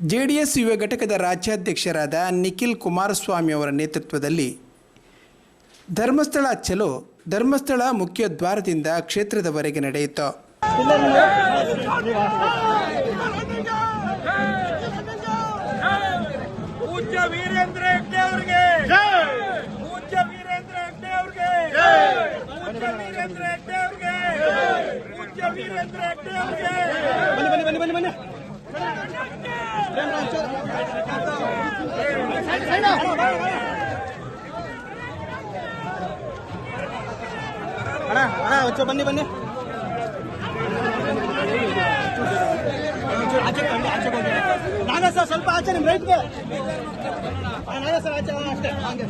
JDS ಯುವ ಘಟಕದ ರಾಜ್ಯಾಧ್ಯಕ್ಷರಾದ ನಿಖಿಲ್ ಕುಮಾರಸ್ವಾಮಿ ಅವರ ನೇತೃತ್ವದಲ್ಲಿ ಧರ್ಮಸ್ಥಳ ಚಲೋ ಧರ್ಮಸ್ಥಳ ಮುಖ್ಯ ದ್ವಾರದಿಂದ ಕ್ಷೇತ್ರದವರೆಗೆ ನಡೆಯಿತು. ವೀರೇಂದ್ರ ಅಣ್ಣ ಅಣ್ಣ ಹೊಚ್ಚ ಬನ್ನಿ ಬನ್ನಿ. ನಾಗೇಶ್ ಸರ್, ಸ್ವಲ್ಪ ಆಚೆ ನಿಮ್ ರೈಟ್ಗೆ. ನಾಗೇಶ್ ಸರ್, ಆಚೆ ಅಷ್ಟೇ. ಹಂಗೆ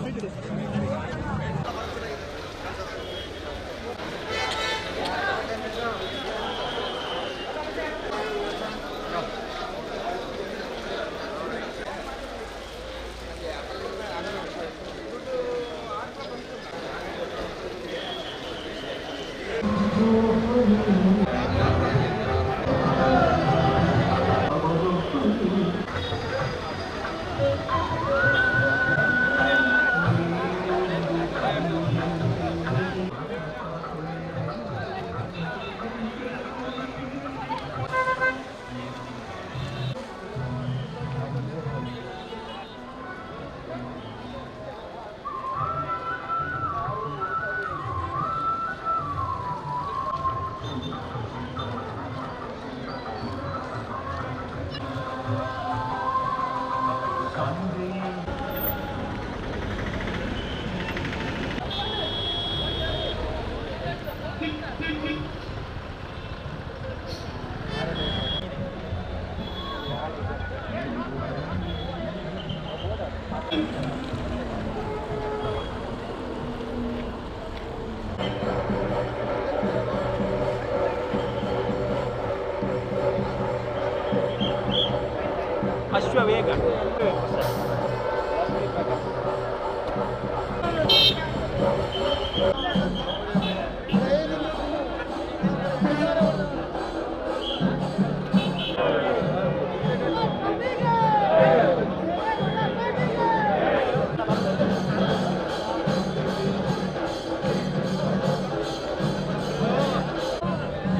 ಅಶ್ವವೇಗ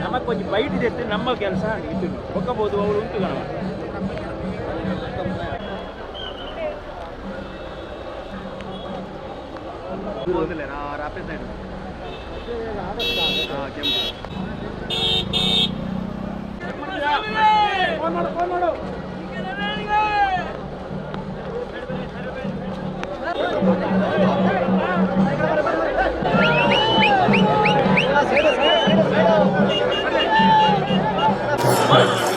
ನಮಗೆ ಕೊಂಚ ಬೈಟ್ ಇದೆ ನಮ್ಮ ಕೆಲಸ ಇದು ಒಕ್ಕಬಹುದು ಅವರು ಉಂಟು పోదులే రాపే సైడ్ కెంపు ఫోన్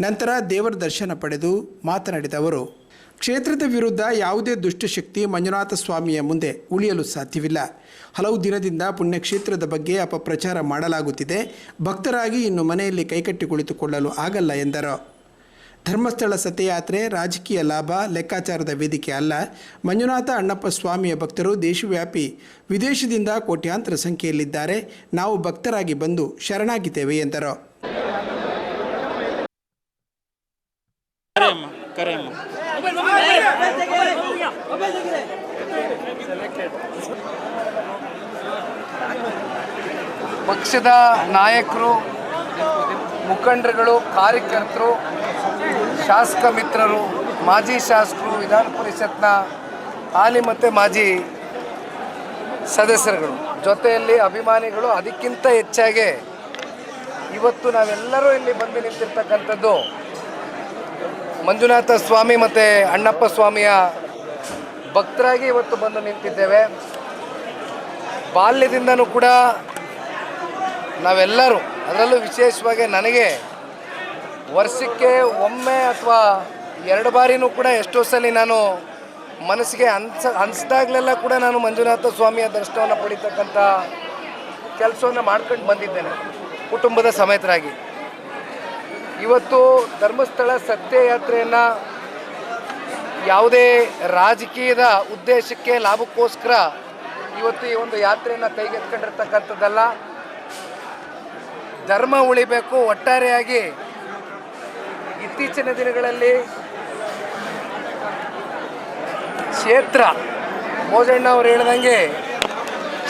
ನಂತರ ದೇವರ ದರ್ಶನ ಪಡೆದು ಮಾತನಾಡಿದ ಅವರು ಕ್ಷೇತ್ರದ ವಿರುದ್ಧ ಯಾವುದೇ ದುಷ್ಟಶಕ್ತಿ ಮಂಜುನಾಥ ಸ್ವಾಮಿಯ ಮುಂದೆ ಉಳಿಯಲು ಸಾಧ್ಯವಿಲ್ಲ. ಹಲವು ದಿನದಿಂದ ಪುಣ್ಯಕ್ಷೇತ್ರದ ಬಗ್ಗೆ ಅಪಪ್ರಚಾರ ಮಾಡಲಾಗುತ್ತಿದೆ. ಭಕ್ತರಾಗಿ ಇನ್ನು ಮನೆಯಲ್ಲಿ ಕೈಕಟ್ಟಿ ಕುಳಿತುಕೊಳ್ಳಲು ಆಗಲ್ಲ ಎಂದರು. ಧರ್ಮಸ್ಥಳ ಸತ್ಯಯಾತ್ರೆ ರಾಜಕೀಯ ಲಾಭ ಲೆಕ್ಕಾಚಾರದ ವೇದಿಕೆ ಅಲ್ಲ. ಮಂಜುನಾಥ ಅಣ್ಣಪ್ಪ ಸ್ವಾಮಿಯ ಭಕ್ತರು ದೇಶವ್ಯಾಪಿ, ವಿದೇಶದಿಂದ ಕೋಟ್ಯಾಂತರ ಸಂಖ್ಯೆಯಲ್ಲಿದ್ದಾರೆ. ನಾವು ಭಕ್ತರಾಗಿ ಬಂದು ಶರಣಾಗಿದ್ದೇವೆ ಎಂದರು ಕರೆಯಮ್ಮ ಕರೆಯಮ್ಮ ಪಕ್ಷದ ನಾಯಕರು, ಮುಖಂಡರುಗಳು, ಕಾರ್ಯಕರ್ತರು, ಶಾಸಕ ಮಿತ್ರರು, ಮಾಜಿ ಶಾಸಕರು, ವಿಧಾನ ಪರಿಷತ್ನ ಹಾಲಿ ಮತ್ತು ಮಾಜಿ ಸದಸ್ಯರುಗಳು. ಜೊತೆಯಲ್ಲಿ ಅಭಿಮಾನಿಗಳು ಅದಕ್ಕಿಂತ ಹೆಚ್ಚಾಗಿ ಇವತ್ತು ನಾವೆಲ್ಲರೂ ಇಲ್ಲಿ ಬಂದು ನಿಂತಿರ್ತಕ್ಕಂಥದ್ದು ಮಂಜುನಾಥ ಸ್ವಾಮಿ ಮತ್ತು ಅಣ್ಣಪ್ಪ ಸ್ವಾಮಿಯ ಭಕ್ತರಾಗಿ ಇವತ್ತು ಬಂದು ನಿಂತಿದ್ದೇವೆ. ಬಾಲ್ಯದಿಂದನೂ ಕೂಡ ನಾವೆಲ್ಲರೂ, ಅದರಲ್ಲೂ ವಿಶೇಷವಾಗಿ ನನಗೆ ವರ್ಷಕ್ಕೆ ಒಮ್ಮೆ ಅಥವಾ ಎರಡು ಬಾರಿನೂ ಕೂಡ ಎಷ್ಟೋ ಸಲ ನಾನು ಮನಸ್ಸಿಗೆ ಅನ್ಸ, ಅನಿಸ್ದಾಗಲೆಲ್ಲ ಕೂಡ ನಾನು ಮಂಜುನಾಥ ಸ್ವಾಮಿಯ ದರ್ಶನವನ್ನು ಪಡಿತಕ್ಕಂಥ ಕೆಲಸವನ್ನು ಮಾಡ್ಕೊಂಡು ಬಂದಿದ್ದೇನೆ, ಕುಟುಂಬದ ಸಮೇತರಾಗಿ. ಇವತ್ತು ಧರ್ಮಸ್ಥಳ ಸತ್ಯಯಾತ್ರೆಯನ್ನು ಯಾವುದೇ ರಾಜಕೀಯದ ಉದ್ದೇಶಕ್ಕೆ, ಲಾಭಕ್ಕೋಸ್ಕರ ಇವತ್ತು ಈ ಒಂದು ಯಾತ್ರೆಯನ್ನು ಕೈಗೆತ್ಕೊಂಡಿರ್ತಕ್ಕಂಥದ್ದಲ್ಲ ಧರ್ಮ ಉಳಿಬೇಕು ಒಟ್ಟಾರೆಯಾಗಿ ಇತ್ತೀಚಿನ ದಿನಗಳಲ್ಲಿ ಕ್ಷೇತ್ರ. ಮೋಜಣ್ಣ ಅವರು ಹೇಳ್ದಂಗೆ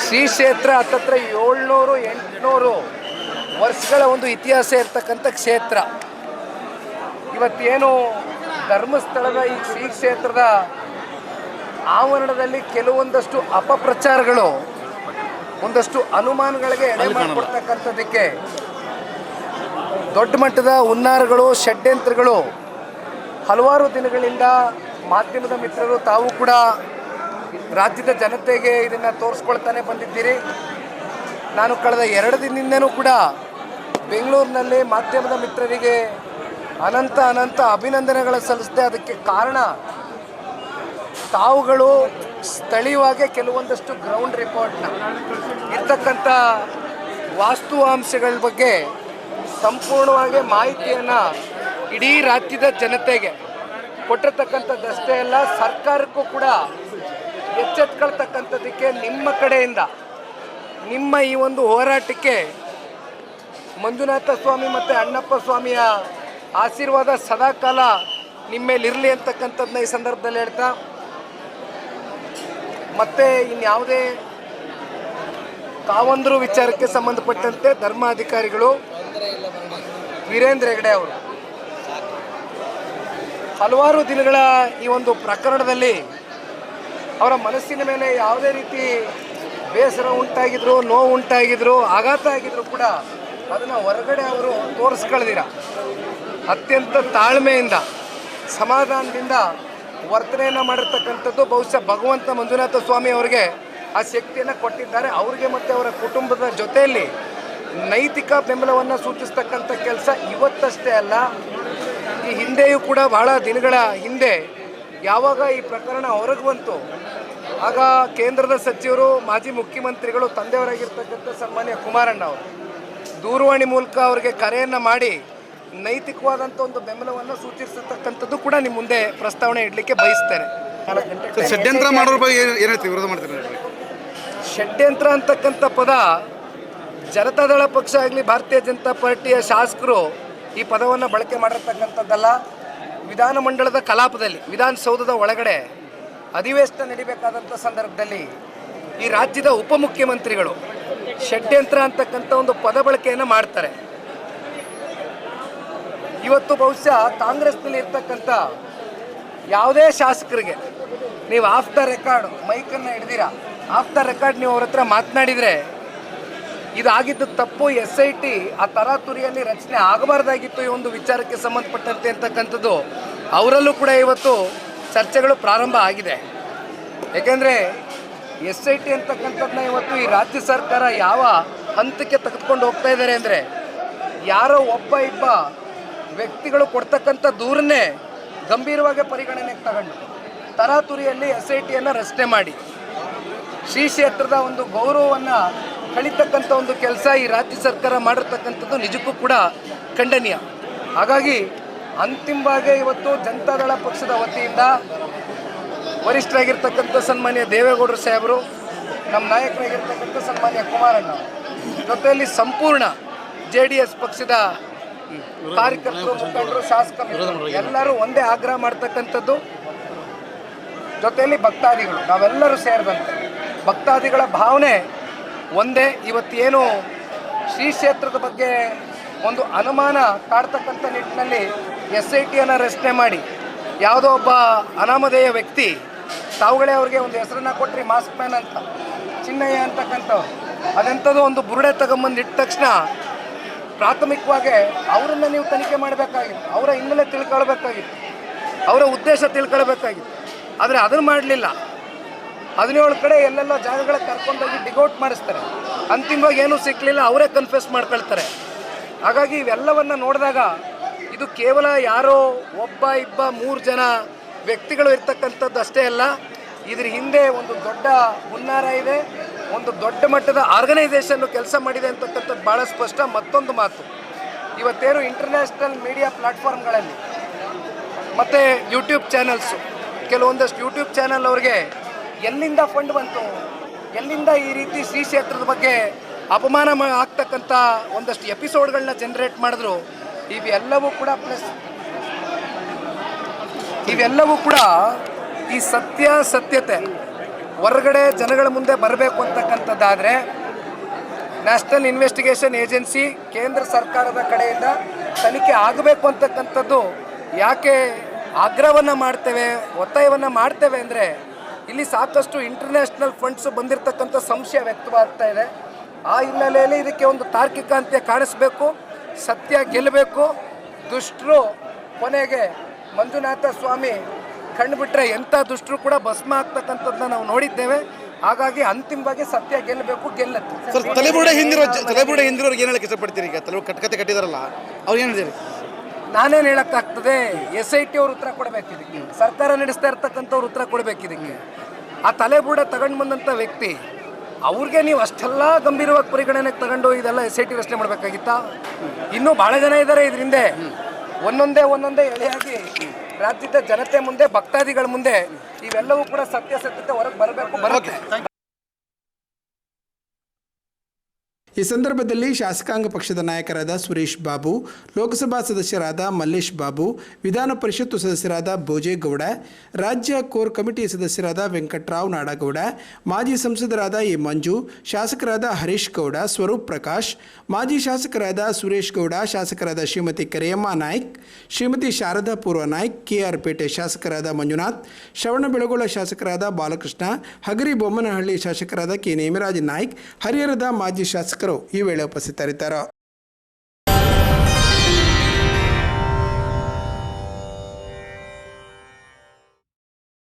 ಶ್ರೀ ಕ್ಷೇತ್ರ ಹತ್ತತ್ರ ಏಳ್ನೂರು ಎಂಟುನೂರು ವರ್ಷಗಳ ಒಂದು ಇತಿಹಾಸ ಇರ್ತಕ್ಕಂಥ ಕ್ಷೇತ್ರ. ಇವತ್ತೇನು ಧರ್ಮಸ್ಥಳದ ಈ ಶ್ರೀ ಕ್ಷೇತ್ರದ ಆವರಣದಲ್ಲಿ ಕೆಲವೊಂದಷ್ಟು ಅಪಪ್ರಚಾರಗಳು ಒಂದಷ್ಟು ಅನುಮಾನಗಳಿಗೆ ಎಡೆ ಮಾಡಿಕೊಡ್ತಕ್ಕಂಥದ್ದಕ್ಕೆ ದೊಡ್ಡ ಮಟ್ಟದ ಹುನ್ನಾರಗಳು, ಷಡ್ಯಂತ್ರಗಳು ಹಲವಾರು ದಿನಗಳಿಂದ ಮಾಧ್ಯಮದ ಮಿತ್ರರು ತಾವು ಕೂಡ ರಾಜ್ಯದ ಜನತೆಗೆ ಇದನ್ನು ತೋರಿಸ್ಕೊಳ್ತಾನೆ ಬಂದಿದ್ದೀರಿ. ನಾನು ಕಳೆದ ಎರಡು ದಿನದಿಂದನೂ ಕೂಡ ಬೆಂಗಳೂರಿನಲ್ಲಿ ಮಾಧ್ಯಮದ ಮಿತ್ರರಿಗೆ ಅನಂತ ಅನಂತ ಅಭಿನಂದನೆಗಳ ಸಲ್ಲಿಸಿದೆ. ಅದಕ್ಕೆ ಕಾರಣ ತಾವುಗಳು ಸ್ಥಳೀಯವಾಗಿ ಕೆಲವೊಂದಷ್ಟು ಗ್ರೌಂಡ್ ರಿಪೋರ್ಟ್ನ ಇರ್ತಕ್ಕಂಥ ವಾಸ್ತುವಾಂಶಗಳ ಬಗ್ಗೆ ಸಂಪೂರ್ಣವಾಗಿ ಮಾಹಿತಿಯನ್ನು ಇಡೀ ರಾಜ್ಯದ ಜನತೆಗೆ ಕೊಟ್ಟಿರ್ತಕ್ಕಂಥದ್ದಷ್ಟೇ ಅಲ್ಲ, ಸರ್ಕಾರಕ್ಕೂ ಕೂಡ ಎಚ್ಚೆತ್ಕೊಳ್ತಕ್ಕಂಥದ್ದಕ್ಕೆ ನಿಮ್ಮ ಕಡೆಯಿಂದ ನಿಮ್ಮ ಈ ಒಂದು ಹೋರಾಟಕ್ಕೆ ಮಂಜುನಾಥ ಸ್ವಾಮಿ ಮತ್ತು ಅಣ್ಣಪ್ಪ ಸ್ವಾಮಿಯ ಆಶೀರ್ವಾದ ಸದಾಕಾಲ ನಿಮ್ಮ ಮೇಲೆ ಇರಲಿ ಅಂತಕ್ಕಂಥದ್ದನ್ನ ಈ ಸಂದರ್ಭದಲ್ಲಿ ಹೇಳ್ತಾ, ಮತ್ತೆ ಇನ್ಯಾವುದೇ ಕಾವಂದರು ವಿಚಾರಕ್ಕೆ ಸಂಬಂಧಪಟ್ಟಂತೆ ಧರ್ಮಾಧಿಕಾರಿಗಳು ವೀರೇಂದ್ರ ಹೆಗಡೆ ಅವರು. ಹಲವಾರು ದಿನಗಳ ಈ ಒಂದು ಪ್ರಕರಣದಲ್ಲಿ ಅವರ ಮನಸ್ಸಿನ ಮೇಲೆ ಯಾವುದೇ ರೀತಿ ಬೇಸರ ಉಂಟಾಗಿದ್ರು, ನೋವು ಉಂಟಾಗಿದ್ರು, ಆಘಾತ ಆಗಿದ್ರು ಕೂಡ ಅದನ್ನು ಹೊರಗಡೆ ಅವರು ತೋರಿಸ್ಕೊಳ್ದಿರ. ಅತ್ಯಂತ ತಾಳ್ಮೆಯಿಂದ, ಸಮಾಧಾನದಿಂದ ವರ್ತನೆಯನ್ನು ಮಾಡಿರ್ತಕ್ಕಂಥದ್ದು ಬಹುಶಃ ಭಗವಂತ ಮಂಜುನಾಥ ಸ್ವಾಮಿ ಅವರಿಗೆ ಆ ಶಕ್ತಿಯನ್ನು ಕೊಟ್ಟಿದ್ದಾರೆ. ಅವರಿಗೆ ಮತ್ತು ಅವರ ಕುಟುಂಬದ ಜೊತೆಯಲ್ಲಿ ನೈತಿಕ ಬೆಂಬಲವನ್ನು ಸೂಚಿಸ್ತಕ್ಕಂಥ ಕೆಲಸ ಇವತ್ತಷ್ಟೇ ಅಲ್ಲ ಈ ಹಿಂದೆಯೂ ಕೂಡ ಬಹಳ ದಿನಗಳ ಹಿಂದೆ ಯಾವಾಗ ಈ ಪ್ರಕರಣ ಹೊರಗೆ ಬಂತು ಆಗ ಕೇಂದ್ರದ ಸಚಿವರು ಮಾಜಿ ಮುಖ್ಯಮಂತ್ರಿಗಳು ತಂದೆಯವರಾಗಿರ್ತಕ್ಕಂಥ ಸನ್ಮಾನ್ಯ ಕುಮಾರಣ್ಣ ಅವರು ದೂರವಾಣಿ ಮೂಲಕ ಅವರಿಗೆ ಕರೆಯನ್ನು ಮಾಡಿ ನೈತಿಕವಾದಂಥ ಒಂದು ಬೆಂಬಲವನ್ನು ಸೂಚಿಸತಕ್ಕಂಥದ್ದು ಕೂಡ ನಿಮ್ಮ ಮುಂದೆ ಪ್ರಸ್ತಾವನೆ ಇಡಲಿಕ್ಕೆ ಬಯಸ್ತೇನೆ. ಷಡ್ಯಂತ್ರ ಮಾಡೋರ ಬಗ್ಗೆ ಏನ್ ಏನ್ ಹೇಳ್ತೀವಿ ವಿರೋಧ ಮಾಡ್ತೀರಿ? ಷಡ್ಯಂತ್ರ ಅಂತಕ್ಕಂಥ ಪದ ಜನತಾದಳ ಪಕ್ಷ ಆಗಲಿ ಭಾರತೀಯ ಜನತಾ ಪಾರ್ಟಿಯ ಶಾಸಕರು ಈ ಪದವನ್ನು ಬಳಕೆ ಮಾಡಿರ್ತಕ್ಕಂಥದ್ದಲ್ಲ. ವಿಧಾನಮಂಡಲದ ಕಲಾಪದಲ್ಲಿ, ವಿಧಾನಸೌಧದ ಒಳಗಡೆ ಅಧಿವೇಶನ ನಡಿಬೇಕಾದಂಥ ಸಂದರ್ಭದಲ್ಲಿ ಈ ರಾಜ್ಯದ ಉಪಮುಖ್ಯಮಂತ್ರಿಗಳು ಷಡ್ಯಂತ್ರ ಅಂತಕ್ಕಂಥ ಒಂದು ಪದ ಬಳಕೆಯನ್ನು ಮಾಡ್ತಾರೆ. ಇವತ್ತು ಬಹುಶಃ ಕಾಂಗ್ರೆಸ್ನಲ್ಲಿ ಇರ್ತಕ್ಕಂಥ ಯಾವುದೇ ಶಾಸಕರಿಗೆ ನೀವು ಆಫ್ ದ ರೆಕಾರ್ಡ್ ಮೈಕನ್ನು ಹಿಡಿದಿರಾ, ಆಫ್ ದ ರೆಕಾರ್ಡ್ ನೀವು ಅವ್ರ ಹತ್ರ ಮಾತನಾಡಿದರೆ ಇದಾಗಿದ್ದು ತಪ್ಪು ಎಸ್ ಐ ಟಿ ಆ ತರಾತುರಿಯಲ್ಲಿ ರಚನೆ ಆಗಬಾರ್ದಾಗಿತ್ತು ಈ ಒಂದು ವಿಚಾರಕ್ಕೆ ಸಂಬಂಧಪಟ್ಟಂತೆ ಅಂತಕ್ಕಂಥದ್ದು ಅವರಲ್ಲೂ ಕೂಡ ಇವತ್ತು ಚರ್ಚೆಗಳು ಪ್ರಾರಂಭ ಆಗಿದೆ. ಏಕೆಂದರೆ ಎಸ್ ಐ ಟಿ ಅಂತಕ್ಕಂಥದ್ದನ್ನ ಇವತ್ತು ಈ ರಾಜ್ಯ ಸರ್ಕಾರ ಯಾವ ಹಂತಕ್ಕೆ ತೆಗೆದುಕೊಂಡು ಹೋಗ್ತಾ ಇದ್ದಾರೆ ಅಂದರೆ ಯಾರೋ ಒಬ್ಬ ಇಬ್ಬ ವ್ಯಕ್ತಿಗಳು ಕೊಡ್ತಕ್ಕಂಥ ದೂರನ್ನೇ ಗಂಭೀರವಾಗಿ ಪರಿಗಣನೆಗೆ ತಗೊಂಡು ತರಾತುರಿಯಲ್ಲಿ ಎಸ್ ಐ ಟಿಯನ್ನು ರಚನೆ ಮಾಡಿ ಶ್ರೀ ಕ್ಷೇತ್ರದ ಒಂದು ಗೌರವವನ್ನು ಕಳಿತಕ್ಕಂಥ ಒಂದು ಕೆಲಸ ಈ ರಾಜ್ಯ ಸರ್ಕಾರ ಮಾಡಿರ್ತಕ್ಕಂಥದ್ದು ನಿಜಕ್ಕೂ ಕೂಡ ಖಂಡನೀಯ. ಹಾಗಾಗಿ ಅಂತಿಮವಾಗಿ ಇವತ್ತು ಜನತಾದಳ ಪಕ್ಷದ ವತಿಯಿಂದ ವರಿಷ್ಠರಾಗಿರ್ತಕ್ಕಂಥ ಸನ್ಮಾನ್ಯ ದೇವೇಗೌಡರು ಸಾಹೇಬರು, ನಮ್ಮ ನಾಯಕರಾಗಿರ್ತಕ್ಕಂಥ ಸನ್ಮಾನ್ಯ ಕುಮಾರಣ್ಣ, ಜೊತೆಯಲ್ಲಿ ಸಂಪೂರ್ಣ ಜೆ ಡಿ ಎಸ್ ಪಕ್ಷದ ಕಾರ್ಯಕರ್ತರು, ಮುಖಂಡರು, ಶಾಸಕರು ಎಲ್ಲರೂ ಒಂದೇ ಆಗ್ರಹ ಮಾಡ್ತಕ್ಕಂಥದ್ದು. ಜೊತೆಯಲ್ಲಿ ಭಕ್ತಾದಿಗಳು, ನಾವೆಲ್ಲರೂ ಸೇರಿದಂತೆ ಭಕ್ತಾದಿಗಳ ಭಾವನೆ ಒಂದೇ ಇವತ್ತೇನು ಶ್ರೀ ಕ್ಷೇತ್ರದ ಬಗ್ಗೆ ಒಂದು ಅನುಮಾನ ಕಾಡ್ತಕ್ಕಂಥ ನಿಟ್ಟಿನಲ್ಲಿ ಎಸ್ ಐ ಟಿಯನ್ನು ರಚನೆ ಮಾಡಿ ಯಾವುದೋ ಒಬ್ಬ ಅನಾಮಧೇಯ ವ್ಯಕ್ತಿ ತಾವುಗಳೇ ಅವ್ರಿಗೆ ಒಂದು ಹೆಸರನ್ನ ಕೊಟ್ಟರೆ ಮಾಸ್ಕ್ ಮ್ಯಾನ್ ಅಂತ, ಚಿನ್ನಯ್ಯ ಅಂತಕ್ಕಂಥವ್ರು. ಅದೆಂಥದ್ದು ಒಂದು ಬುರುಡೆ ತಗೊಂಬಂದು ಇಟ್ಟ ತಕ್ಷಣ ಪ್ರಾಥಮಿಕವಾಗಿ ಅವರನ್ನ ನೀವು ತನಿಖೆ ಮಾಡಬೇಕಾಗಿತ್ತು, ಅವರ ಹಿನ್ನೆಲೆ ತಿಳ್ಕೊಳ್ಬೇಕಾಗಿತ್ತು, ಅವರ ಉದ್ದೇಶ ತಿಳ್ಕೊಳ್ಬೇಕಾಗಿತ್ತು. ಆದರೆ ಅದನ್ನು ಮಾಡಲಿಲ್ಲ. ಹದಿನೇಳು ಕಡೆ ಎಲ್ಲೆಲ್ಲ ಜಾಗಗಳ ಕರ್ಕೊಂಡೋಗಿ ಡಿಗೌಟ್ ಮಾಡಿಸ್ತಾರೆ. ಅಂತಿಮವಾಗಿ ಏನೂ ಸಿಕ್ಕಲಿಲ್ಲ ಅವರೇ ಕನ್ಫ್ಯೂಸ್ ಮಾಡ್ಕೊಳ್ತಾರೆ. ಹಾಗಾಗಿ ಇವೆಲ್ಲವನ್ನ ನೋಡಿದಾಗ ಇದು ಕೇವಲ ಯಾರೋ ಒಬ್ಬ, ಇಬ್ಬ, ಮೂರು ಜನ ವ್ಯಕ್ತಿಗಳು ಇರ್ತಕ್ಕಂಥದ್ದು ಅಷ್ಟೇ ಅಲ್ಲ, ಇದ್ರ ಹಿಂದೆ ಒಂದು ದೊಡ್ಡ ಹುನ್ನಾರ ಇದೆ, ಒಂದು ದೊಡ್ಡ ಮಟ್ಟದ ಆರ್ಗನೈಸೇಷನ್ ಕೆಲಸ ಮಾಡಿದೆ ಅಂತಕ್ಕಂಥದ್ದು ಭಾಳ ಸ್ಪಷ್ಟ, ಮತ್ತೊಂದು ಮಾತು. ಇವತ್ತೇನು ಇಂಟರ್ನ್ಯಾಷನಲ್ ಮೀಡಿಯಾ ಪ್ಲಾಟ್ಫಾರ್ಮ್ಗಳಲ್ಲಿ ಮತ್ತು ಯೂಟ್ಯೂಬ್ ಚಾನಲ್ಸು ಕೆಲವೊಂದಷ್ಟು ಯೂಟ್ಯೂಬ್ ಚಾನಲ್ ಅವ್ರಿಗೆ ಎಲ್ಲಿಂದ ಫಂಡ್ ಬಂತು? ಎಲ್ಲಿಂದ ಈ ರೀತಿ ಶ್ರೀ ಕ್ಷೇತ್ರದ ಬಗ್ಗೆ ಅಪಮಾನ ಆಗ್ತಕ್ಕಂಥ ಒಂದಷ್ಟು ಎಪಿಸೋಡ್ಗಳನ್ನ ಜನರೇಟ್ ಮಾಡಿದ್ರು. ಇವೆಲ್ಲವೂ ಕೂಡ ಪ್ಲಸ್ ಇವೆಲ್ಲವೂ ಕೂಡ ಈ ಸತ್ಯ ಸತ್ಯತೆ, ಹೊರಗಡೆ ಜನಗಳ ಮುಂದೆ ಬರಬೇಕು ಅಂತಕ್ಕಂಥದ್ದಾದರೆ ನ್ಯಾಷನಲ್ ಇನ್ವೆಸ್ಟಿಗೇಷನ್ ಏಜೆನ್ಸಿ ಕೇಂದ್ರ ಸರ್ಕಾರದ ಕಡೆಯಿಂದ ತನಿಖೆ ಆಗಬೇಕು ಅಂತಕ್ಕಂಥದ್ದು ಯಾಕೆ ಆಗ್ರಹವನ್ನು ಮಾಡ್ತೇವೆ, ಒತ್ತಾಯವನ್ನು ಮಾಡ್ತೇವೆ ಅಂದರೆ ಇಲ್ಲಿ ಸಾಕಷ್ಟು ಇಂಟರ್ನ್ಯಾಷನಲ್ ಫಂಡ್ಸ್ ಬಂದಿರತಕ್ಕಂಥ ಸಂಶಯ ವ್ಯಕ್ತವಾಗ್ತಾ ಇದೆ. ಆ ಹಿನ್ನೆಲೆಯಲ್ಲಿ ಇದಕ್ಕೆ ಒಂದು ತಾರ್ಕಿಕ ಅಂತ್ಯ ಕಾಣಿಸ್ಬೇಕು, ಸತ್ಯ ಗೆಲ್ಲಬೇಕು. ದುಷ್ಟರು ಕೊನೆಗೆ ಮಂಜುನಾಥ ಸ್ವಾಮಿ ಕಂಡುಬಿಟ್ರೆ ಎಂಥ ದುಷ್ಟರು ಕೂಡ ಭಸ್ಮ ಆಗ್ತಕ್ಕಂಥದ್ದನ್ನ ನಾವು ನೋಡಿದ್ದೇವೆ. ಹಾಗಾಗಿ ಅಂತಿಮವಾಗಿ ಸತ್ಯ ಗೆಲ್ಲಬೇಕು, ಗೆಲ್ಲುತ್ತೆ. ಸರ್ ತಲೆಬುಡೆ ಹಿಂದಿರೋ ತಲೆಬುಡ ಹಿಂದಿರೋರಿಗೆ ಏನು ಹೇಳಕ್ಕೆ ಇಷ್ಟಪಡ್ತೀರಿ ಈಗ? ತಲೆ ಕಟ್ಕತೆ ಕಟ್ಟಿದಾರಲ್ಲ, ಅವ್ರು ಏನು ಹೇಳ್ತೀರಿ? ನಾನೇನು ಹೇಳೋಕ್ಕಾಗ್ತದೆ? ಎಸ್ ಐ ಟಿ ಅವ್ರ ಉತ್ತರ ಕೊಡಬೇಕು ಇದಕ್ಕೆ ಸರ್ಕಾರ ನಡೆಸ್ತಾ ಇರ್ತಕ್ಕಂಥವ್ರು ಉತ್ತರ ಕೊಡಬೇಕು ಇದಕ್ಕೆ ಆ ತಲೆಬುಡ ತಗೊಂಡು ಬಂದಂಥ ವ್ಯಕ್ತಿ, ಅವ್ರಿಗೆ ನೀವು ಅಷ್ಟೆಲ್ಲ ಗಂಭೀರವಾಗಿ ಪರಿಗಣನೆಗೆ ತಗೊಂಡು ಇದೆಲ್ಲ ಎಸ್ ಐ ಟಿ ರಚನೆ ಮಾಡಬೇಕಾಗಿತ್ತಾ? ಇನ್ನೂ ಭಾಳ ಜನ ಇದ್ದಾರೆ ಇದರಿಂದ. ಒಂದೊಂದೇ ಒಂದೊಂದೇ ಎಳೆಯಾಗಿ ರಾಜ್ಯದ ಜನತೆ ಮುಂದೆ, ಭಕ್ತಾದಿಗಳ ಮುಂದೆ ಇವೆಲ್ಲವೂ ಕೂಡ ಸತ್ಯಾಸತ್ಯತೆ ಹೊರಗೆ ಬರಬೇಕು, ಬರುತ್ತೆ. ಈ ಸಂದರ್ಭದಲ್ಲಿ ಶಾಸಕಾಂಗ ಪಕ್ಷದ ನಾಯಕರಾದ ಸುರೇಶ್ ಬಾಬು, ಲೋಕಸಭಾ ಸದಸ್ಯರಾದ ಮಲ್ಲೇಶ್ ಬಾಬು, ವಿಧಾನ ಪರಿಷತ್ತು ಸದಸ್ಯರಾದ ಭೋಜೇಗೌಡ, ರಾಜ್ಯ ಕೋರ್ ಕಮಿಟಿ ಸದಸ್ಯರಾದ ವೆಂಕಟರಾವ್ ನಾಡಗೌಡ, ಮಾಜಿ ಸಂಸದರಾದ ಎ ಮಂಜು, ಶಾಸಕರಾದ ಹರೀಶ್ ಗೌಡ, ಸ್ವರೂಪ್ ಪ್ರಕಾಶ್, ಮಾಜಿ ಶಾಸಕರಾದ ಸುರೇಶ್ ಗೌಡ, ಶಾಸಕರಾದ ಶ್ರೀಮತಿ ಕರಿಯಮ್ಮ ನಾಯ್ಕ್, ಶ್ರೀಮತಿ ಶಾರದಾ ಪೂರ್ವ ನಾಯ್ಕ್, ಕೆಆರ್ ಪೇಟೆ ಶಾಸಕರಾದ ಮಂಜುನಾಥ್, ಶ್ರವಣಬೆಳಗೊಳ ಶಾಸಕರಾದ ಬಾಲಕೃಷ್ಣ, ಹಗರಿ ಬೊಮ್ಮನಹಳ್ಳಿ ಶಾಸಕರಾದ ಕೆ ನೇಮರಾಜ್ ನಾಯ್ಕ್, ಹರಿಹರದ ಮಾಜಿ ಶಾಸಕರು ಈ ವೇಳೆ ಉಪಸ್ಥಿತರಿದ್ದರು?